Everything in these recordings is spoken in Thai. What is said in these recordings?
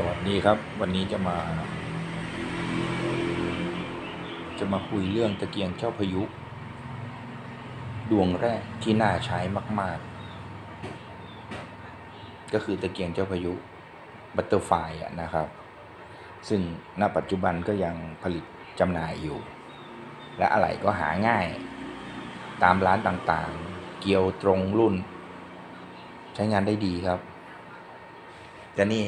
สวัสดีครับ วันนี้จะมา จะมาคุยเรื่องตะเกียงเจ้าพายุ ดวงแรกที่น่าใช้มาก ๆ ก็คือตะเกียงเจ้าพายุบัตเตอร์ไฟนะครับ ซึ่งณปัจจุบันก็ยังผลิตจำหน่ายอยู่ และอะไหล่ก็หาง่าย ตามร้านต่างๆ เกียวตรงรุ่น ใช้งานได้ดีครับแต่นี่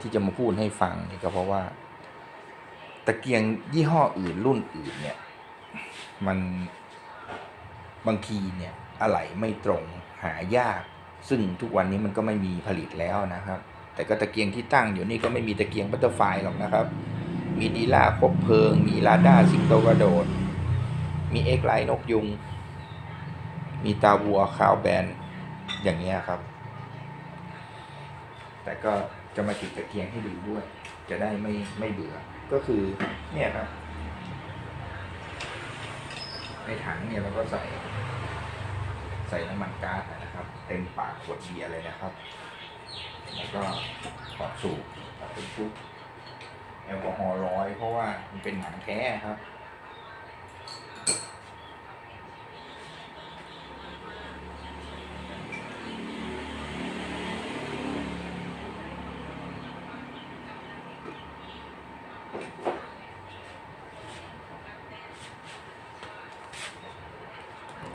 ที่จะมาพูดให้ฟังนี่ก็เพราะว่า ตะเกียงยี่ห้ออื่นรุ่นอื่นเนี่ย มันบางทีเนี่ยอะไหล่ไม่ตรงหายาก ซึ่งทุกวันนี้มันก็ไม่มีผลิตแล้วนะครับ แต่ก็ตะเกียงที่ตั้งอยู่นี่ก็ไม่มีตะเกียงบัตเตอร์ไฟหรอกนะครับ มีดีล่าคบเพลิง มีลาด้าสิงโตกระโดด มีเอ็กไลนกยุง มีตาวัวคาวแบนอย่างเงี้ยครับ แต่ก็จะมาจุดตะเกียงให้ดูด้วย จะได้ไม่ไม่เบื่อ ก็คือเนี่ยครับ ในถังเนี่ยเราก็ใส่ ใส่น้ำมันก๊าซนะครับ เต็มปากขวดเบียร์เลยนะครับ แล้วก็ขอดสูบเป็นปุ๊บแอลกอฮอล์ร้อยเพราะว่ามันเป็นหนังแท้ครับ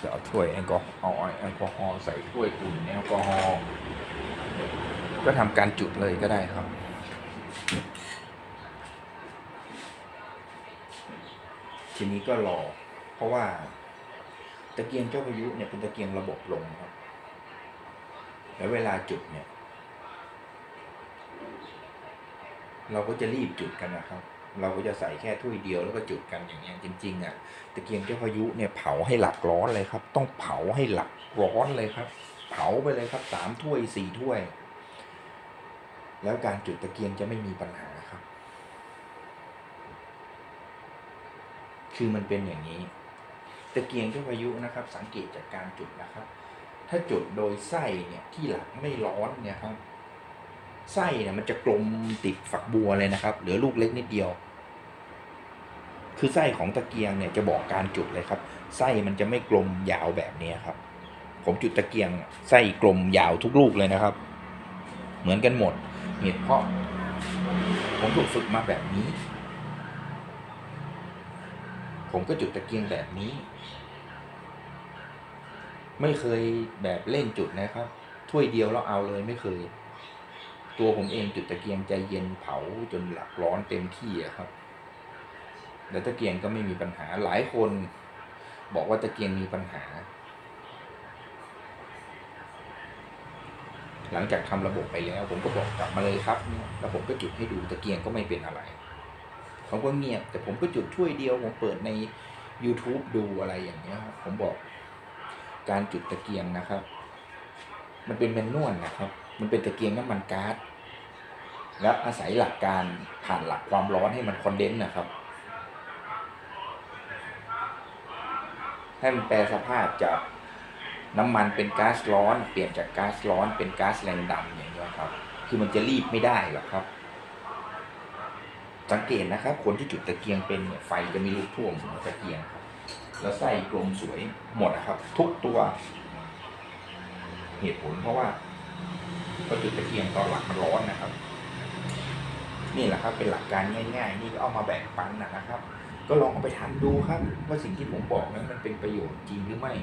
จะเอาถ้วยแอลกอฮอล์เอแอลกอฮอล์ใส่ถ้วยอุ่นแอลกอฮอล์ก็ทำการจุดเลยก็ได้ครับทีนี้ก็รอ เพราะว่า ตะเกียงเจ้าพายุเนี่ยเป็นตะเกียงระบบลมครับ แล้วเวลาจุดเนี่ย เราก็จะรีบจุดกันนะครับ เราก็จะใส่แค่ถ้วยเดียวแล้วก็จุดกันอย่างเงี้ยจริงๆอะตะเกียงเจ้าพายุเนี่ยเผาให้หลักร้อนเลยครับ ต้องเผาให้หลักร้อนเลยครับ เผาไปเลยครับสามถ้วยสี่ถ้วย แล้วการจุดตะเกียงจะไม่มีปัญหาครับ คือมันเป็นอย่างนี้ตะเกียงเจ้าพายุนะครับ สังเกตจากการจุดนะครับ ถ้าจุดโดยไส้เนี่ยที่หลักไม่ร้อนเนี่ยครับ ไส้เนี่ยมันจะกลมติดฝักบัวเลยนะครับ เหลือลูกเล็กนิดเดียว คือไส้ของตะเกียงเนี่ยจะบอกการจุดเลยครับ ไส้มันจะไม่กลมยาวแบบนี้ครับ ผมจุดตะเกียงไส้กลมยาวทุกลูกเลยนะครับ เหมือนกันหมดเหตุเพราะ ผมถูกฝึกมาแบบนี้ ผมก็จุดตะเกียงแบบนี้ ไม่เคยแบบเล่นจุดนะครับถ้วยเดียวแล้วเอาเลยไม่เคย ตัวผมเองจุดตะเกียงใจเย็นเผาจนหลักร้อนเต็มที่อะครับ แล้วตะเกียงก็ไม่มีปัญหาหลายคน บอกว่าตะเกียงมีปัญหา หลังจากทำระบบไปแล้ว ผมก็บอกกลับมาเลยครับเนี่ยแล้วผมก็จุดให้ดูตะเกียงก็ไม่เป็นอะไรเขาก็เงียบ แต่ผมก็จุดถ้วยเดียวผมเปิดใน YouTube ดูอะไรอย่างเงี้ยผมบอกการจุดตะเกียงนะครับ มันเป็นแมนนวลนะครับ มันเป็นตะเกียงน้ำมันก๊าซแล้วอาศัยหลักการผ่านหลักความร้อนให้มันคอนเดนซ์นะครับ ให้มันแปลสภาพจากน้ำมันเป็นก๊าซร้อน เปลี่ยนจากก๊าซร้อนเป็นก๊าซแรงดันอย่างเงี้ยครับ คือมันจะรีบไม่ได้หรอกครับ สังเกตนะครับ คนที่จุดตะเกียงเป็นเนี่ยไฟจะมีลูกท่วมหัวตะเกียงครับแล้วไส้กลมสวยหมดนะครับ ทุกตัว เหตุผลเพราะว่า ก็จุดตะเกียงตอนหลักมันร้อนนะครับ นี่แหละครับ เป็นหลักการง่ายๆ นี่ก็เอามาแบ่งปันนะครับ ก็ลองเอาไปทำดูครับ ว่าสิ่งที่ผมบอกนั้นมันเป็นประโยชน์จริงหรือไม่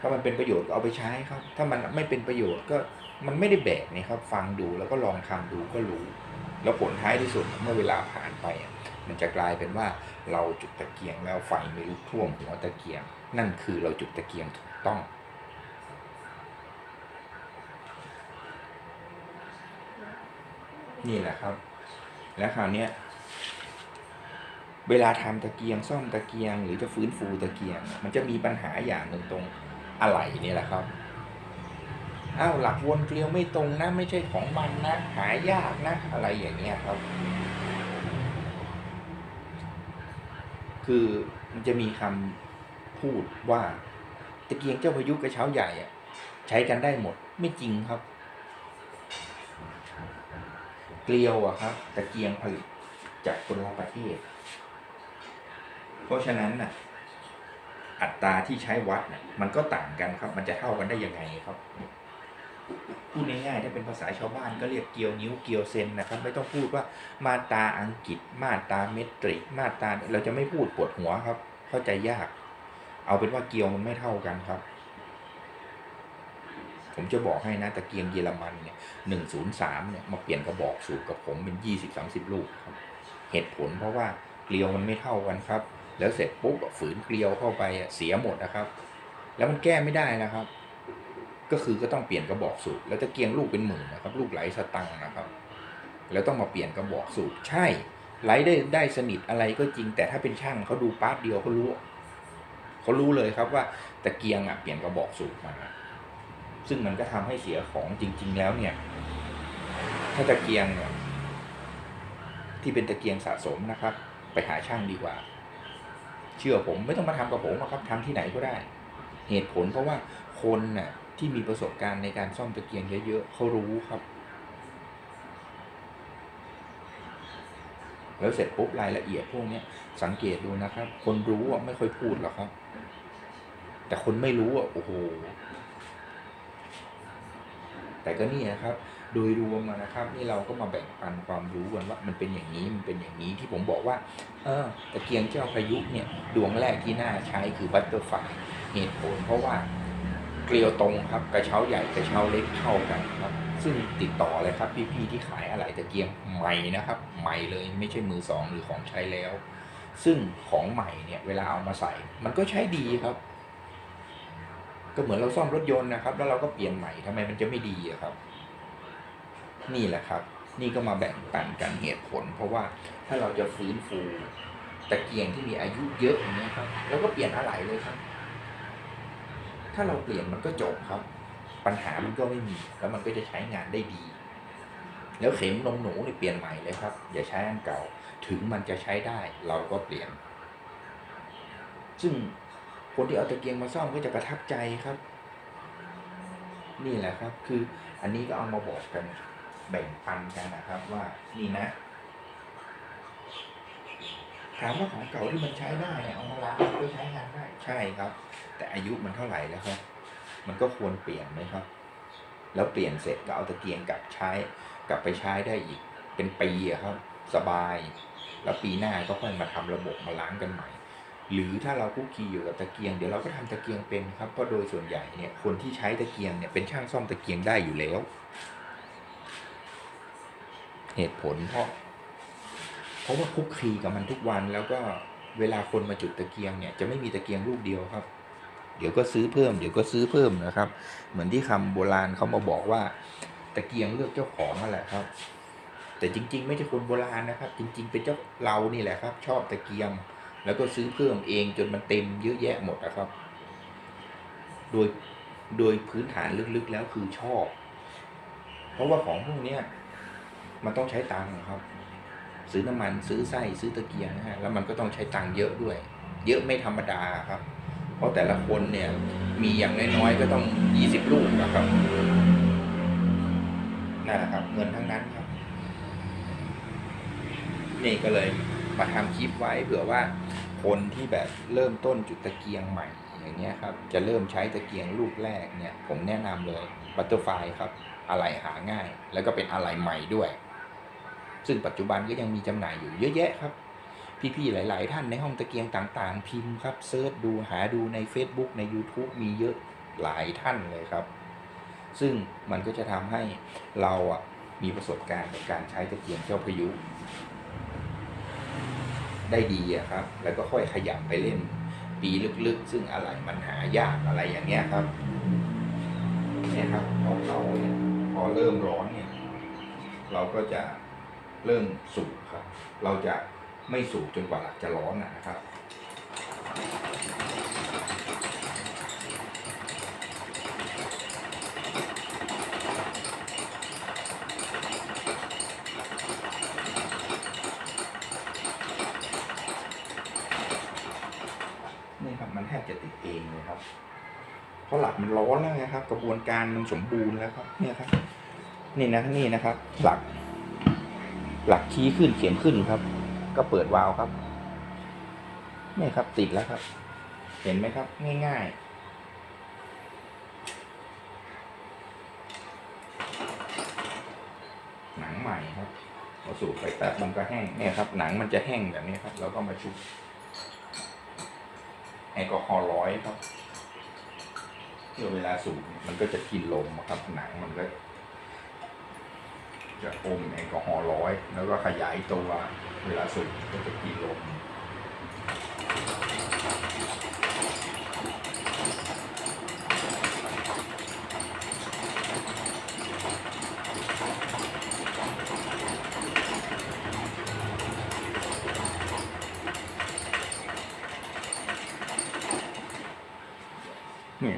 ถ้ามันเป็นประโยชน์ก็เอาไปใช้ครับ ถ้ามันไม่เป็นประโยชน์ก็มันไม่ได้แบกนี่ครับ ฟังดูแล้วก็ลองทำดูก็รู้ แล้วผลท้ายที่สุดเมื่อเวลาผ่านไป มันจะกลายเป็นว่าเราจุดตะเกียงแล้วไฟไม่ลุกท่วมหัวตะเกียง นั่นคือเราจุดตะเกียงถูกต้อง นี่แหละครับ แล้วคราวเนี้ยเวลาทำตะเกียงซ่อมตะเกียง หรือจะฟื้นฟูตะเกียง มันจะมีปัญหาอย่างหนึ่งตรงอะไหล่นี่แหละครับอ้าวหลักวนเกลียวไม่ตรงนะไม่ใช่ของมันนะหายากนะ อะไรอย่างเงี้ยครับ คือมันจะมีคำพูดว่า ตะเกียงเจ้าพายุกระเช้าใหญ่อะใช้กันได้หมดไม่จริงครับ เกลียวอะครับตะเกียงผลิตจากคนละประเทศ เพราะฉะนั้นน่ะ อัตราที่ใช้วัดเนี่ยมันก็ต่างกันครับ มันจะเท่ากันได้ยังไงครับพูดง่ายๆถ้าเป็นภาษาชาวบ้านก็เรียกเกียวนิ้วเกียวเซนนะครับ ไม่ต้องพูดว่ามาตาอังกฤษ มาตาเมตริก มาตาเราจะไม่พูดปวดหัวครับ เข้าใจยาก เอาเป็นว่าเกียวมันไม่เท่ากันครับ ผมจะบอกให้นะตะเกียงเยอรมันเนี่ยหนึ่งศูนย์สามเนี่ยมาเปลี่ยนกระบอกสูบกับผมเป็นยี่สิบสามสิบลูกครับเหตุผลเพราะว่าเกลียวมันไม่เท่ากันครับ แล้วเสร็จปุ๊บฝืนเกลียวเข้าไปเสียหมดนะครับ แล้วมันแก้ไม่ได้นะครับ ก็คือก็ต้องเปลี่ยนกระบอกสูบแล้วตะเกียงลูกเป็นหมื่นนะครับ ลูกไหลสตังค์นะครับ แล้วต้องมาเปลี่ยนกระบอกสูบใช่ไหลได้ได้สนิทอะไรก็จริง แต่ถ้าเป็นช่างเขาดูปาร์ตเดียวเขารู้เขารู้เลยครับว่าตะเกียงอะเปลี่ยนกระบอกสูบมา ซึ่งมันก็ทำให้เสียของจริง ๆ แล้วเนี่ย ถ้าตะเกียงเนี่ยที่เป็นตะเกียงสะสมนะครับ ไปหาช่างดีกว่า เชื่อผมไม่ต้องมาทำกับผมหรอกครับทำที่ไหนก็ได้ เหตุผลเพราะว่าคนน่ะที่มีประสบการณ์ในการซ่อมตะเกียงเยอะๆเขารู้ครับ แล้วเสร็จปุ๊บรายละเอียดพวกนี้สังเกตดูนะครับ คนรู้อะไม่ค่อยพูดหรอกครับ แต่คนไม่รู้อะโอ้โห แต่ก็นี่นะครับ โดยรวมนะครับ นี่เราก็มาแบ่งปันความรู้กันว่ามันเป็นอย่างนี้มันเป็นอย่างนี้ที่ผมบอกว่า เออตะเกียงเจ้าพายุเนี่ยดวงแรกที่น่าใช้คือบัตเตอร์ไฟเหตุผลเพราะว่าเกลียวตรงครับกระเช้าใหญ่กระเช้าเล็กเท่ากันครับ ซึ่งติดต่อเลยครับพี่ๆที่ขายอะไรตะเกียงใหม่นะครับใหม่เลยไม่ใช่มือสองหรือของใช้แล้ว ซึ่งของใหม่เนี่ยเวลาเอามาใส่ มันก็ใช้ดีครับ ก็เหมือนเราซ่อมรถยนต์นะครับ แล้วเราก็เปลี่ยนใหม่ทำไมมันจะไม่ดีอะครับ นี่แหละครับ นี่ก็มาแบ่งปันกันเหตุผล เพราะว่าถ้าเราจะฟื้นฟูตะเกียงที่มีอายุเยอะอย่างนี้ครับ แล้วก็เปลี่ยนอะไรเลยครับ ถ้าเราเปลี่ยนมันก็จบครับ ปัญหามันก็ไม่มีแล้วมันก็จะใช้งานได้ดี แล้วเข็มนมหนูนี่เปลี่ยนใหม่เลยครับ อย่าใช้อันเก่า ถึงมันจะใช้ได้ เราก็เปลี่ยน ซึ่ง คนที่เอาตะเกียงมาซ่อมก็จะประทับใจครับ นี่แหละครับ คืออันนี้ก็เอามาบอกกัน แบ่งปันกันนะครับว่านี่นะ ถามว่าของเก่าที่มันใช้ได้เนี่ยเอามาล้างก็ใช้งานได้ ใช่ครับ แต่อายุมันเท่าไหร่แล้วครับ มันก็ควรเปลี่ยนไหมครับ แล้วเปลี่ยนเสร็จก็เอาตะเกียงกลับใช้ กลับไปใช้ได้อีก เป็นปีครับ สบาย แล้วปีหน้าก็ค่อยมาทำระบบมาล้างกันใหม่ หรือถ้าเราคุกคีอยู่กับตะเกียงเดี๋ยวเราก็ทำตะเกียงเป็นครับเพราะโดยส่วนใหญ่เนี่ยคนที่ใช้ตะเกียงเนี่ยเป็นช่างซ่อมตะเกียงได้อยู่แล้ว เหตุผลเพราะ เพราะว่าคุกคีกับมันทุกวันแล้วก็เวลาคนมาจุดตะเกียงเนี่ยจะไม่มีตะเกียงลูกเดียวครับ เดี๋ยวก็ซื้อเพิ่มเดี๋ยวก็ซื้อเพิ่มนะครับ เหมือนที่คำโบราณเขามาบอกว่า ตะเกียงเลือกเจ้าของนั่นแหละครับ แต่จริง ๆ ไม่ใช่คนโบราณนะครับ จริง ๆ เป็นเจ้าเรานี่แหละครับ ชอบตะเกียง แล้วก็ซื้อเพิ่มเองจนมันเต็มเยอะแยะหมดนะครับ โดยโดยพื้นฐานลึกๆแล้วคือชอบ เพราะว่าของพวกนี้มันต้องใช้ตังค์ครับ ซื้อน้ำมันซื้อไส้ซื้อตะเกียงนะฮะแล้วมันก็ต้องใช้ตังค์เยอะด้วย เยอะไม่ธรรมดาครับ เพราะแต่ละคนเนี่ยมีอย่างน้อยๆก็ต้องยี่สิบลูกนะครับนั่นแหละครับ เงินทั้งนั้นครับ นี่ก็เลย มาทำคลิปไว้เผื่อว่าคนที่แบบเริ่มต้นจุดตะเกียงใหม่อย่างเงี้ยครับจะเริ่มใช้ตะเกียงลูกแรกเนี่ยผมแนะนำเลยบัตเตอร์ไฟครับอะไหลหาง่าย แล้วก็เป็นอะไหล่ใหม่ด้วย ซึ่งปัจจุบันก็ยังมีจำหน่ายอยู่เยอะแยะครับ พี่ๆหลาย ๆ ท่านในห้องตะเกียงต่าง ๆ พิมพ์ครับเซิร์ชดูหาดูใน Facebook ใน YouTube มีเยอะหลายท่านเลยครับ ซึ่งมันก็จะทำให้เราอะมีประสบการณ์ในการใช้ตะเกียงเจ้าพายุ ได้ดีครับ แล้วก็ค่อยขยับไปเล่นปีลึกๆ ซึ่งอะไรมันหายากอะไรอย่างเงี้ยครับเนี่ยครับพอเขาเนี่ยพอเริ่มร้อนเนี่ย เราก็จะเริ่มสูบครับ เราจะไม่สูบจนกว่าหลักจะร้อนนะครับ นี่ครับมันแทบจะติดเองเลยครับ เพราะ หลักมันร้อนแล้วไงครับ กระบวนการมันสมบูรณ์แล้วครับเนี่ยครับ นี่นะนี่นะครับ หลัก หลักชี้ขึ้นเขียนขึ้นครับ ก็เปิดวาล์วครับนี่ครับติดแล้วครับ เห็นไหมครับ ง่ายๆหนังใหม่ครับเราสูบไปแป๊บมันก็แห้งเนี่ยครับ หนังมันจะแห้งแบบนี้ครับ เราก็มาชุบแอลกอฮอล์ร้อยครับ เมื่อเวลาสูบมันก็จะกินลมครับหนังมันก็ จะอมแอลกอฮอล์ร้อย แล้วก็ขยายตัว เวลาสูบก็จะกินลม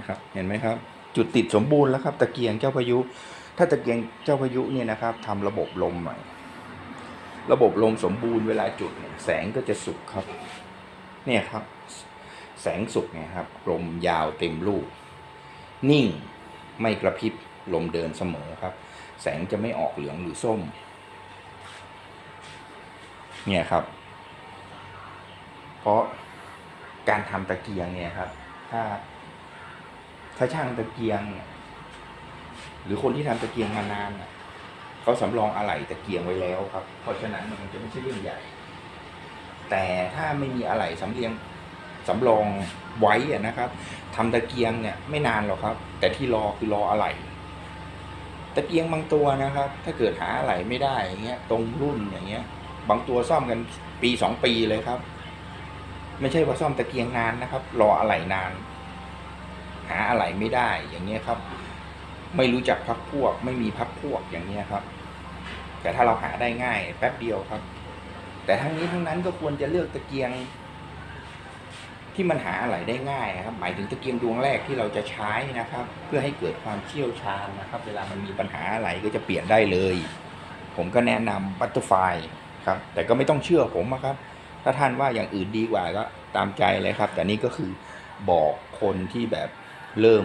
ครับ เห็นไหมครับ จุดติดสมบูรณ์แล้วครับ ตะเกียงเจ้าพายุ ถ้าตะเกียงเจ้าพายุเนี่ยนะครับทำระบบลมใหม่ ระบบลมสมบูรณ์เวลาจุดแสงก็จะสุกครับ เนี่ยครับ แสงสุกเนี่ยครับลมยาวเต็มลูก นิ่งไม่กระพริบลมเดินเสมอครับ แสงจะไม่ออกเหลืองหรือส้ม เนี่ยครับ เพราะการทำตะเกียงเนี่ยครับ ถ้า ถ้าช่างตะเกียง หรือคนที่ทำตะเกียงมานานน่ะเขาสำรองอะไหล่ตะเกียงไว้แล้วครับ เพราะฉะนั้นมันจะไม่ใช่เรื่องใหญ่ แต่ถ้าไม่มีอะไหล่สำเรียงสำรองไว้นะครับทำตะเกียงเนี่ยไม่นานหรอกครับ แต่ที่รอคือรออะไหล่ตะเกียงบางตัวนะครับ ถ้าเกิดหาอะไหล่ไม่ได้อย่างเงี้ย ตรงรุ่นอย่างเงี้ย บางตัวซ่อมกันปีสองปีเลยครับ ไม่ใช่ว่าซ่อมตะเกียงนานนะครับ รออะไหล่นาน หาอะไรไม่ได้อย่างเงี้ยครับ ไม่รู้จักพักพวก ไม่มีพักพวกอย่างเงี้ยครับ แต่ถ้าเราหาได้ง่าย แป๊บเดียวครับ แต่ทั้งนี้ทั้งนั้นก็ควรจะเลือกตะเกียง ที่มันหาอะไรได้ง่ายครับ หมายถึงตะเกียงดวงแรกที่เราจะใช้นะครับ เพื่อให้เกิดความเชี่ยวชาญนะครับ เวลามันมีปัญหาอะไรก็จะเปลี่ยนได้เลย ผมก็แนะนำบัตเตอร์ไฟครับ แต่ก็ไม่ต้องเชื่อผมนะครับ ถ้าท่านว่าอย่างอื่นดีกว่าก็ตามใจเลยครับ แต่นี่ก็คือบอกคนที่แบบ เริ่ม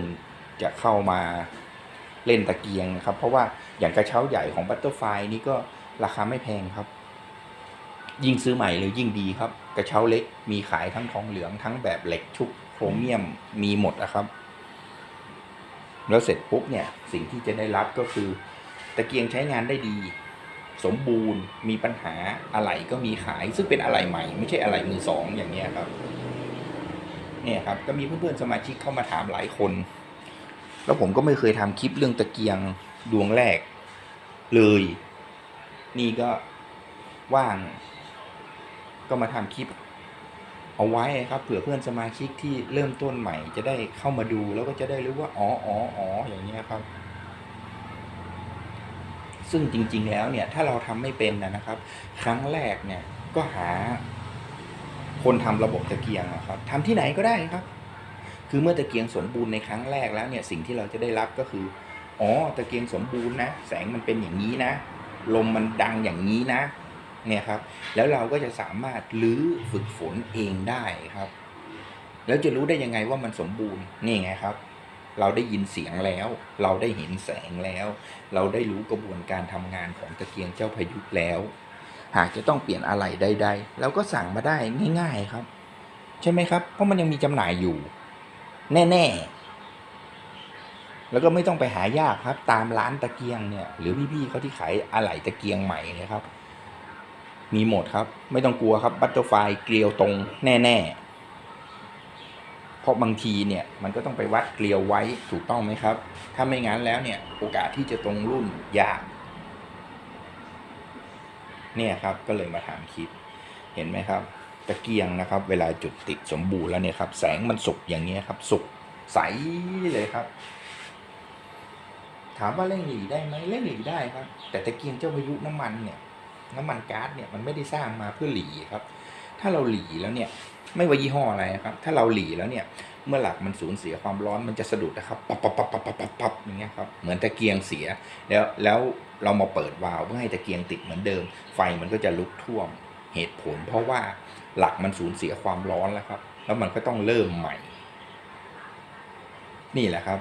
จะเข้ามาเล่นตะเกียงนะครับ เพราะว่าอย่างกระเช้าใหญ่ของบัตเตอร์ไฟนี่ก็ราคาไม่แพงครับ ยิ่งซื้อใหม่เลยยิ่งดีครับ กระเช้าเล็กมีขายทั้งทองเหลืองทั้งแบบเหล็กชุบโครเมียมมีหมดนะครับ แล้วเสร็จปุ๊บเนี่ยสิ่งที่จะได้รับก็คือ ตะเกียงใช้งานได้ดี สมบูรณ์ มีปัญหาอะไหล่ก็มีขาย ซึ่งเป็นอะไหล่ใหม่ ไม่ใช่อะไหล่มือสองอย่างเงี้ยครับ เนี่ยครับก็มีเพื่อนๆสมาชิกเข้ามาถามหลายคน แล้วผมก็ไม่เคยทำคลิปเรื่องตะเกียงดวงแรกเลย นี่ก็ว่าง ก็มาทำคลิป เอาไว้ครับเผื่อเพื่อนสมาชิกที่เริ่มต้นใหม่ จะได้เข้ามาดูแล้วก็จะได้รู้ว่าอ๋ออ๋ออ๋ออย่างเงี้ยครับซึ่งจริง ๆ แล้วเนี่ย ถ้าเราทำไม่เป็นนะครับ ครั้งแรกเนี่ย ก็หา คนทำระบบตะเกียงนะครับทำที่ไหนก็ได้ครับ คือเมื่อตะเกียงสมบูรณ์ในครั้งแรกแล้วเนี่ยสิ่งที่เราจะได้รับก็คืออ๋อตะเกียงสมบูรณ์นะแสงมันเป็นอย่างนี้นะ ลมมันดังอย่างนี้นะเนี่ยครับ แล้วเราก็จะสามารถลื้อฝึกฝนเองได้ครับ แล้วจะรู้ได้ยังไงว่ามันสมบูรณ์นี่ไงครับ เราได้ยินเสียงแล้ว เราได้เห็นแสงแล้ว เราได้รู้กระบวนการทำงานของตะเกียงเจ้าพายุแล้ว หากจะต้องเปลี่ยนอะไรใดๆเราก็สั่งมาได้ง่าย ๆครับ ใช่ไหมครับ เพราะมันยังมีจำหน่ายอยู่ แน่ๆ แล้วก็ไม่ต้องไปหายากครับ ตามร้านตะเกียงเนี่ย หรือพี่ๆเขาที่ขายอะไหล่ตะเกียงใหม่เนี่ยครับ มีหมดครับ ไม่ต้องกลัวครับบัตเตอร์ไฟเกลียวตรงแน่ๆ เพราะบางทีเนี่ยมันก็ต้องไปวัดเกลียวไว้ถูกต้องไหมครับ ถ้าไม่งั้นแล้วเนี่ยโอกาสที่จะตรงรุ่นยาก เนี่ยครับก็เลยมาถามคลิป เห็นไหมครับ ตะเกียงนะครับ เวลาจุดติดสมบูรณ์แล้วเนี่ยครับ แสงมันสุกอย่างเงี้ยครับ สุกใสเลยครับ ถามว่าเร่งหลีได้ไหมเร่งหลีได้ครับ แต่ตะเกียงเจ้าพายุน้ำมันเนี่ย น้ำมันก๊าซเนี่ยมันไม่ได้สร้างมาเพื่อหลีครับ ถ้าเราหลีแล้วเนี่ย ไม่ว่ายี่ห้ออะไรนะครับ ถ้าเราหลีแล้วเนี่ยเมื่อหลักมันสูญเสียความร้อนมันจะสะดุดนะครับ ปับปับปับปับปับปับปับอย่างเงี้ยครับ เหมือนตะเกียงเสีย แล้ว แล้ว เรามาเปิดวาล์วเพื่อให้ตะเกียงติดเหมือนเดิม ไฟมันก็จะลุกท่วมเหตุผล เพราะว่าหลักมันสูญเสียความร้อนแล้วครับ แล้วมันก็ต้องเริ่มใหม่ นี่แหละครับ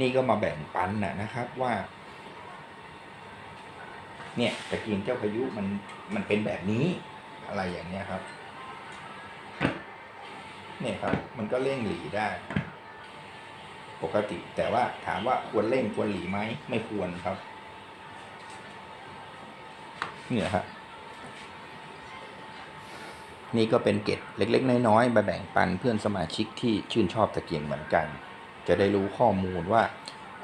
นี่ก็มาแบ่งปันนะนะครับว่า เนี่ยตะเกียงเจ้าพายุมันมันเป็นแบบนี้ อะไรอย่างเนี้ยครับ เนี่ยครับ มันก็เร่งหลีได้ ปกติ แต่ว่าถามว่าควรเร่งควรหลีไหมไม่ควรครับ เนี่ยครับนี่ก็เป็นเกร็ดเล็ก ๆ น้อยๆมาแบ่งปันเพื่อนสมาชิกที่ชื่นชอบตะเกียงเหมือนกัน จะได้รู้ข้อมูลว่า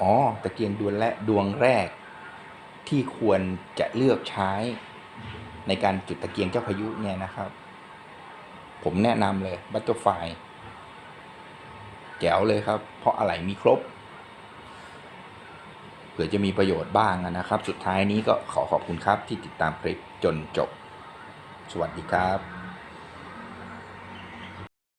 อ๋อ ตะเกียงดวงและดวงแรก ที่ควรจะเลือกใช้ในการจุดตะเกียงเจ้าพายุเนี่ยนะครับ ผมแนะนำเลยบัตเตอร์ไฟ แจ๋วเลยครับ เพราะอะไรมีครบเผื่อจะมีประโยชน์บ้างนะครับ สุดท้ายนี้ก็ขอขอบคุณครับที่ติดตามคลิปจนจบ สวัสดีครับ